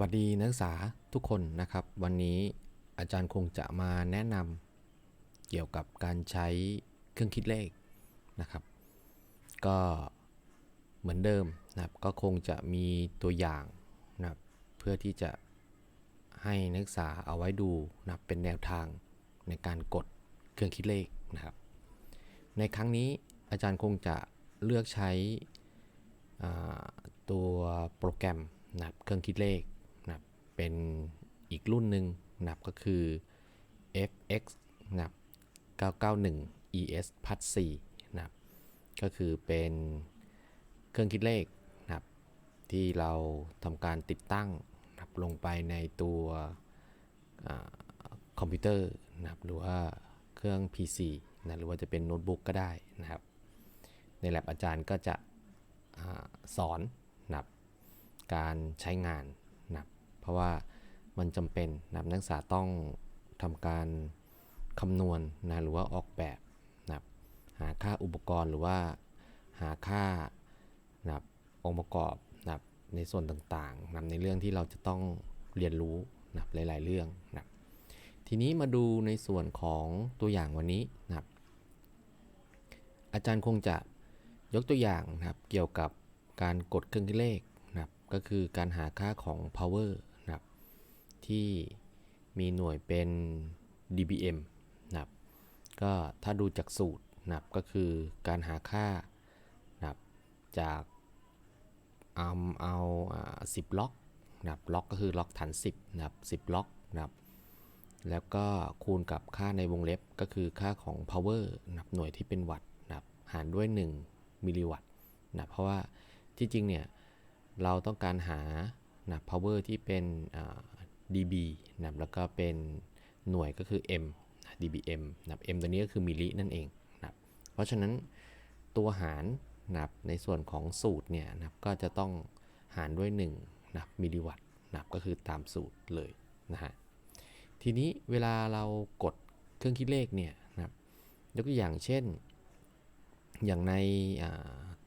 วัสดีนักศึกษาทุกคนนะครับ วันนี้อาจารย์คงจะมาแนะนำเกี่ยวกับการใช้เครื่องคิดเลขนะครับ ก็เหมือนเดิมนะครับก็คงจะมีตัวอย่างนะครับเพื่อที่จะให้นักศึกษาเอาไว้ดูนะครับเป็นแนวทางในการกดเครื่องคิดเลขนะครับ ในครั้งนี้อาจารย์คงจะเลือกใช้ตัวโปรแกรมนะครับเครื่องคิดเลข เป็นอีกรุ่นหนึ่งนับก็คือ fx นับ991 es p a t 4นับก็คือเป็นเครื่องคิดเลขนับที่เราทำการติดตั้งนับลงไปในตัวอคอมพิวเตอร์นับหรือว่าเครื่อง PC นะหรือว่าจะเป็นโน้ตบุ๊กก็ได้นะครับ ในแลบอาจารย์ก็จะอสอนนับการใช้งาน เพราะว่ามันจำเป็นนับนักศึกษาต้องทำการคำนวณนะหรือว่าออกแบบนะหาค่าอุปกรณ์หรือว่าหาค่านะองค์ประกอบนะในส่วนต่างๆนะครับในเรื่องที่เราจะต้องเรียนรู้นะหลาย ๆ เรื่องนะทีนี้มาดูในส่วนของตัวอย่างวันนี้นะครับ อาจารย์คงจะยกตัวอย่างนะครับเกี่ยวกับการกดเครื่องคิดเลขนะครับก็คือการหาค่าของ power ที่มีหน่วยเป็น dBm นะครับก็ถ้าดูจากสูตรนะครับก็คือการหาค่านะครับจากเอาเอาอ่า10ล็อกนะครับล็อกก็คือล็อกฐาน 10นะครับ10ล็อกนะครับแล้วก็คูณกับค่าในวงเล็บก็คือค่าของ power นะครับหน่วยที่เป็นวัตต์นะครับหารด้วย 1 มิลลิวัตต์นะเพราะว่าที่จริงเนี่ยเราต้องการหานะ power ที่เป็น dB นะครับแล้วก็เป็นหน่วยก็คือ m dBm นะครับ m ตัวนี้ก็คือมิลลินั่นเองนับเพราะฉะนั้นตัวหารนับในส่วนของสูตรเนี่ยนับก็จะต้องหารด้วย1นะครับมิลลิวัตต์นะครับก็คือตามสูตรเลยนะฮะทีนี้เวลาเรากดเครื่องคิดเลขเนี่ยนะยกตัวอย่างเช่น อย่างใน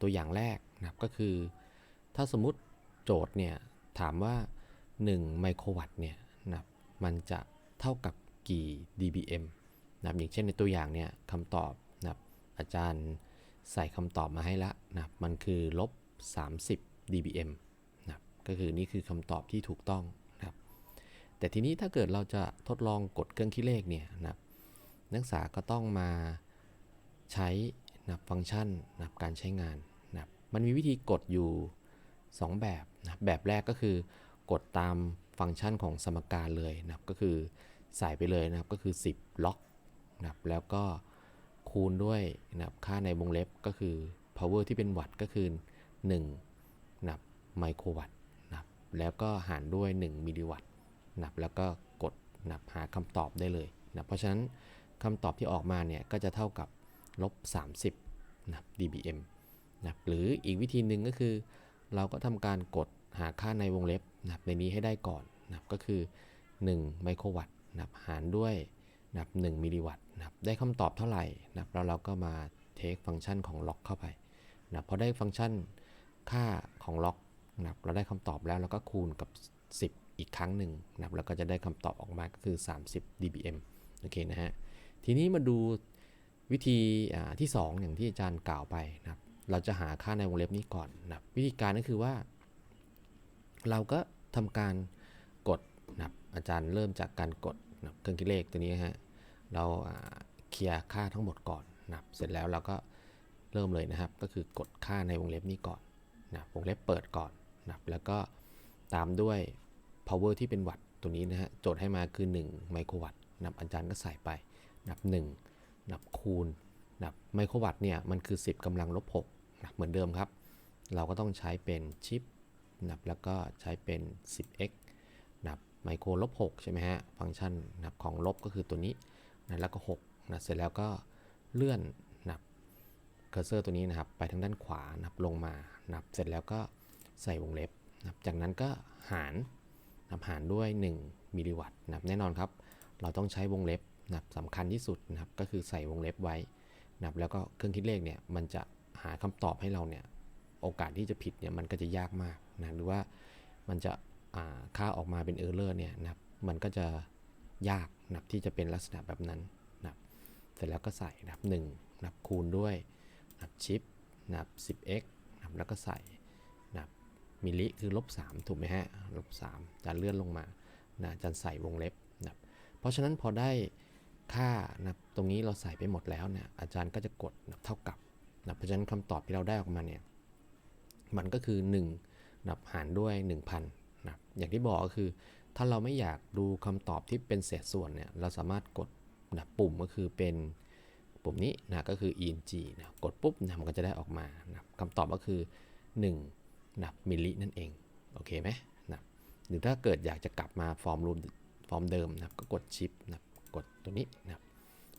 ตัวอย่างแรกนับก็คือ ถ้าสมมติโจทย์เนี่ยถามว่า 1ไมโครวัตต์เนี่ยนะครับมันจะเท่ากับกี่ dBm นะครับอย่างเช่นในตัวอย่างเนี่ยคำตอบนะครับอาจารย์ใส่คำตอบมาให้ละนะครับมันคือลบ 30 dBm นะครับก็คือนี่คือคำตอบที่ถูกต้องนะครับแต่ทีนี้ถ้าเกิดเราจะทดลองกดเครื่องคิดเลขเนี่ยนะครับนักศึกษาก็ต้องมาใช้นะครับฟังก์ชันนะครับการใช้งานนะครับมันมีวิธีกดอยู่ 2 แบบนะแบบแรกก็คือ กดตามฟังก์ชันของสมการเลยนะครับ ก็คือใส่ไปเลยนะครับ ก็คือ 10 ล็อกนะครับ แล้วก็คูณด้วยนะครับ ค่าในวงเล็บก็คือ power ที่เป็นวัตต์ก็คือ 1นะครับไมโครวัตต์นะครับ แล้วก็หารด้วย 1 มิลลิวัตต์นะครับ แล้วก็กดนะครับหาคำตอบได้เลยนะเพราะฉะนั้นคำตอบที่ออกมาเนี่ย ก็จะเท่ากับลบ 30นะครับ dBm นะครับหรืออีกวิธีหนึ่งก็คือ เราก็ทำการกดหาค่าในวงเล็บ นะครับในนี้ให้ได้ก่อนนะครับก็คือ 1 ไมโครวัตต์นะครับหารด้วยนะ1มิลลิวัตต์นะครับได้คำตอบเท่าไหร่นะครับแล้วเราก็มาเทคฟังก์ชันของล็อกเข้าไปนะครับพอได้ฟังก์ชันค่าของล็อกนะครับเราได้คำตอบแล้วเราก็คูณกับ 10 อีกครั้งหนึ่งนะครับแล้วก็จะได้คำตอบออกมาก็คือ 30 dBm โอเคนะฮะ ทีนี้มาดูวิธีอ่าที่ 2 อย่างที่อาจารย์กล่าวไปนะครับ เราจะหาค่าในวงเล็บนี้ก่อนนะครับวิธีการก็คือว่า เราก็ ทำการกดนะครับอาจารย์เริ่มจากการกดนะเครื่องคิดเลขตัวนี้ฮะเราเคลียร์ค่าทั้งหมดก่อนนะครับเสร็จแล้วเราก็เริ่มเลยนะครับ ก็คือกดค่าในวงเล็บนี้ก่อนนะวงเล็บเปิดก่อนนะแล้วก็ตามด้วย power ที่เป็นวัตต์ตัวนี้นะฮะโจทย์ให้มาคือ 1 ไมโครวัตต์นะครับอาจารย์ก็ใส่ไปนับ1นับคูณนับไมโครวัตต์เนี่ยมันคือ 10กำลังลบ6นะเหมือนเดิมครับ เราก็ต้องใช้เป็นชิป นะครับแล้วก็ใช้เป็น 10x นะครับไมโครลบ6ใช่ไหมฮะ ฟังก์ชันนะครับของลบก็คือตัวนี้นะแล้วก็6นะเสร็จแล้วก็เลื่อนนะครับเคอร์เซอร์ตัวนี้นะครับ ไปทางด้านขวานะครับลงมานะครับเสร็จแล้วก็ใส่วงเล็บนะครับจากนั้นก็หารนะครับหารด้วย 1 มิลลิวัตต์นะครับแน่นอนครับ เราต้องใช้วงเล็บนะครับสำคัญที่สุดนะครับก็คือใส่วงเล็บไว้นะครับแล้วก็เครื่องคิดเลขเนี่ยมันจะหาคำตอบให้เราเนี่ย โอกาสที่จะผิดเนี่ยมันก็จะยากมากนะหรือว่ามันจะค่าออกมาเป็นเออร์เลอร์เนี่ยนะมันก็จะยากนะครับที่จะเป็นลักษณะแบบนั้นนะเสร็จแล้วก็ใส่นะครับ1นะคูณด้วยนะชิปนะครับ 10x นะแล้วก็ใส่นะมิลลิคือลบ3ถูกไหมฮะลบ3จะเลื่อนลงมานะอาจะใส่วงเล็บนะเพราะฉะนั้นพอได้ค่านะตรงนี้เราใส่ไปหมดแล้วเนี่ยอาจารย์ก็จะกดนะเท่ากับนะเพราะฉะนั้นคำตอบที่เราได้ออกมาเนี่ย มันก็คือ1นับหารด้วย 1,000นะอย่างที่บอกก็คือ ถ้าเราไม่อยากดูคำตอบที่เป็นเศษส่วนเนี่ยเราสามารถกดนะปุ่มก็คือเป็นปุ่มนี้นะก็คือ eng นะกดปุ๊บนะมันก็จะได้ออกมานะคำตอบก็คือ1นะมิลลินั่นเองโอเคไหมนะหรือถ้าเกิดอยากจะกลับมาฟอร์มรูมฟอร์มเดิมนะก็กดชิปนะกดตัวนี้นะ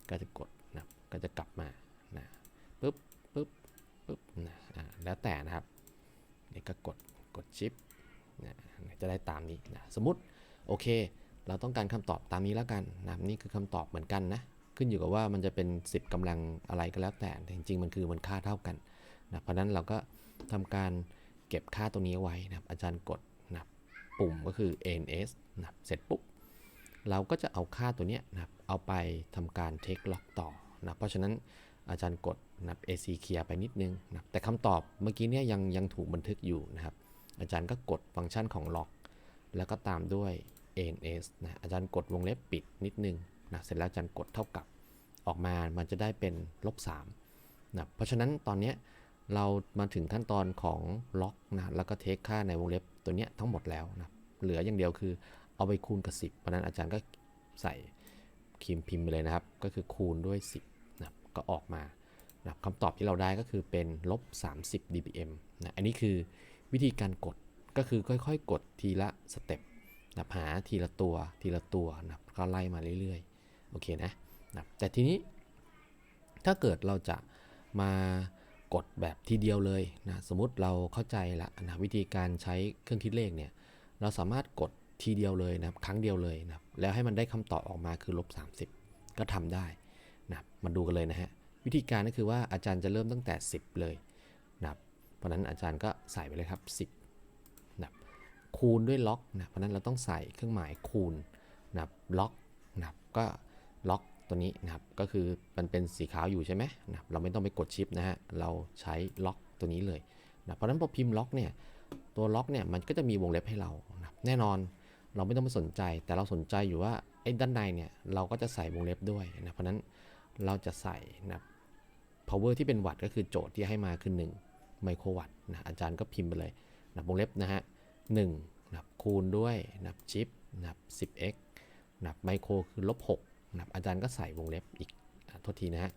ก็จะกดนะก็จะกลับมานะปุ๊บปุ๊บปุ๊บนะแล้วแต่นะครับ นี่ก็กดกดชิปนะจะได้ตามนี้นะสมมติโอเค เราต้องการคำตอบตามนี้แล้วกันนะนี่คือคำตอบเหมือนกันนะขึ้นอยู่กับว่ามันจะเป็น 10กำลังอะไรก็แล้วแต่จริงๆ มันคือมันค่าเท่ากันนะเพราะนั้นเราก็ทำการเก็บค่าตรงนี้ไว้นะอาจารย์กดนะปุ่มก็คือ ns นะเสร็จปุ๊บเราก็จะเอาค่าตัวเนี้ยนะครับเอาไปทำการ take log ต่อนะเพราะฉะนั้น อาจารย์กดนะ ac clear ไปนิดนึงนะแต่คำตอบเมื่อกี้เนี่ยยังยังถูกบันทึกอยู่นะครับ อาจารย์ก็กดฟังก์ชันของ log แล้วก็ตามด้วย ans นะอาจารย์กดวงเล็บปิดนิดนึงนะเสร็จแล้วอาจารย์กดเท่ากับออกมามันจะได้เป็นลบ3นะเพราะฉะนั้นตอนเนี้ยเรามาถึงขั้นตอนของล็อกนะแล้วก็เทคค่าในวงเล็บตัวเนี้ยทั้งหมดแล้วนะเหลืออย่างเดียวคือเอาไปคูณกับ 10 เพราะนั้นอาจารย์ก็ใส่คีมพิมพ์ไปเลยนะครับ ก็คือคูณด้วย 10 ก็ออกมานะคำตอบที่เราได้ก็คือเป็นลบ 30 dBm นะอันนี้คือวิธีการกดก็คือค่อยๆ กดทีละสเต็ปนะหาทีละตัวทีละตัวนะก็ไล่มาเรื่อยๆ โอเคนะนะแต่ทีนี้ถ้าเกิดเราจะมากดแบบทีเดียวเลยนะสมมุติเราเข้าใจละนะวิธีการใช้เครื่องคิดเลขเนี่ยเราสามารถกดทีเดียวเลยนะครั้งเดียวเลยนะแล้วให้มันได้คำตอบออกมาคือลบ 30 ก็ทำได้ นะมาดูกันเลยนะฮะวิธีการก็คือว่าอาจารย์จะเริ่มตั้งแต่ 10 เลยนะเพราะนั้นอาจารย์ก็ใส่ไปเลยครับ 10นะคูณด้วยล็อกนะเพราะนั้นเราต้องใส่เครื่องหมายคูณนะล็อกนะก็ล็อกตัวนี้นะครับก็คือมันเป็นสีขาวอยู่ใช่ไหมนะครับเราไม่ต้องไปกดชิปนะฮะเราใช้ล็อกตัวนี้เลยนะเพราะนั้นพอพิมพ์ล็อกเนี่ยตัวล็อกเนี่ยมันก็จะมีวงเล็บให้เรานะแน่นอนเราไม่ต้องไปสนใจ แต่เราสนใจอยู่ว่าไอ้ด้านในเนี่ยเราก็จะใส่วงเล็บด้วยนะเพราะนั้น เราจะใส่นะ power ที่เป็นวัตต์ก็คือโจทย์ที่ให้มาคือ1ไมโครวัตต์นะอาจารย์ก็พิมพ์ไปเลยนะวงเล็บนะฮะ1นะครับคูณด้วยนะครับชิปนะครับ 10x นะครับไมโครคือลบ6นะครับอาจารย์ก็ใส่วงเล็บอีกอโทษทีนะฮะ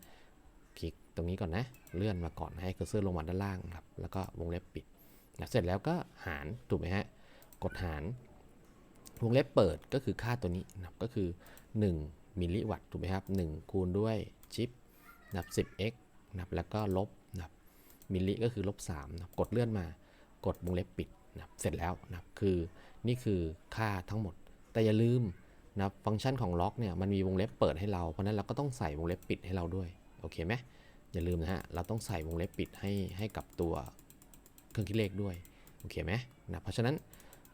คลิกตรงนี้ก่อนนะ เลื่อนมาก่อนให้เคอร์เซอร์ลงมาด้านล่างนะครับแล้วก็วงเล็บปิดนะเสร็จแล้วก็หารถูกไหมฮะกดหาร วงเล็บเปิดก็คือค่าตัวนี้นะครับก็คือ 1 มิลลิวัตต์ถูกไหมครับ1คูณด้วย ชิปนับ 10x นับแล้วก็ลบนับมิลลิก็คือลบ3นะครับกดเลื่อนมากดวงเล็บปิดนับเสร็จแล้วนะครับคือนี่คือค่าทั้งหมด แต่อย่าลืมนับฟังก์ชันของล็อกเนี่ยมันมีวงเล็บเปิดให้เราเพราะนั้นเราก็ต้องใส่วงเล็บปิดให้เราด้วยโอเคไหมอย่าลืมนะฮะเราต้องใส่วงเล็บปิดให้ให้กับตัวเครื่องคิดเลขด้วยโอเคไหมนะเพราะฉะนั้น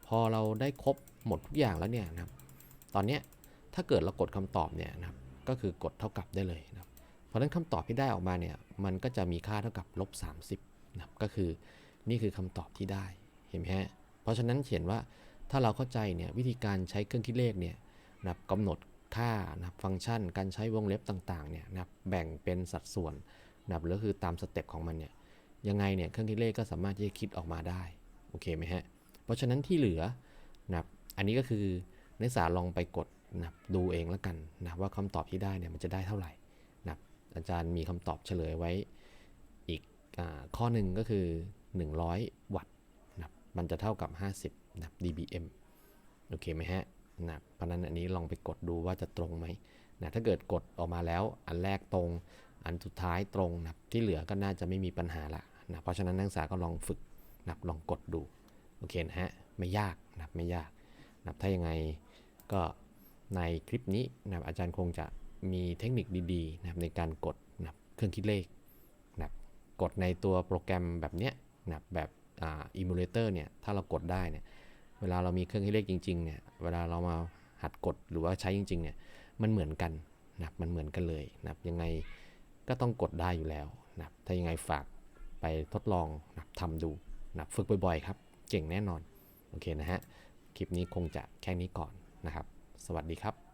พอเราได้ครบหมดทุกอย่างแล้วเนี่ยนะครับตอนนี้ถ้าเกิดเรากดคำตอบเนี่ยนะครับก็คือกดเท่ากับได้เลยนะ รับเพราะฉะนั้นคำตอบที่ได้ออกมาเนี่ยมันก็จะมีค่าเท่ากับลบ30นะครับก็คือนี่คือคำตอบที่ได้เห็นไหมฮะเพราะฉะนั้นเขียนว่าถ้าเราเข้าใจเนี่ยวิธีการใช้เครื่องคิดเลขเนี่ยนะครับกำหนดค่านะครับฟังก์ชัน การใช้วงเล็บต่างๆเนี่ยนะครับแบ่งเป็นสัดส่วนนะครับหรือคือตามสเต็ปของมันเนี่ยยังไงเนี่ยเครื่องคิดเลขก็สามารถที่จะคิดออกมาได้โอเคไหมฮะเพราะฉะนั้นที่เหลือนะครับอันนี้ก็คือนักศึกษาลองไปกดนะดูเองแล้วกันนะว่าคำตอบที่ได้เนี่ยมันจะได้เท่าไหร่ อาจารย์มีคำตอบเฉลยไว้อีกอข้อหนึ่งก็คือ 100 วัตต์นับมันจะเท่ากับ 50นะครับ dBm โอเคไหมฮะนะเพราะนั้นอันนี้ลองไปกดดูว่าจะตรงไหมนะถ้าเกิดกดออกมาแล้วอันแรกตรง อันสุดท้ายตรงนับที่เหลือก็น่าจะไม่มีปัญหาละนะเพราะฉะนั้นนักศึกษาก็ลองฝึกนับลองกดดูโอเคนะฮะไม่ยากนับไม่ยากนับถ้ายังไงก็ในคลิปนี้นับอาจารย์คงจะ มีเทคนิคดีๆนะครับในการกดนะครับเครื่องคิดเลขนะครับกดในตัวโปรแกรมแบบเนี้ยนะครับแบบอ่าอิมูเลเตอร์เนี่ยถ้าเรากดได้เนี่ยเวลาเรามีเครื่องคิดเลขจริงๆเนี่ยเวลาเรามาหัดกดหรือว่าใช้จริงๆเนี่ยมันเหมือนกันนะครับมันเหมือนกันเลยนะครับยังไงก็ต้องกดได้อยู่แล้วนะครับถ้ายังไงฝากไปทดลองนะครับทำดูนะครับฝึกบ่อยๆครับเก่งแน่นอน โอเคนะฮะ คลิปนี้คงจะแค่นี้ก่อนนะครับ สวัสดีครับ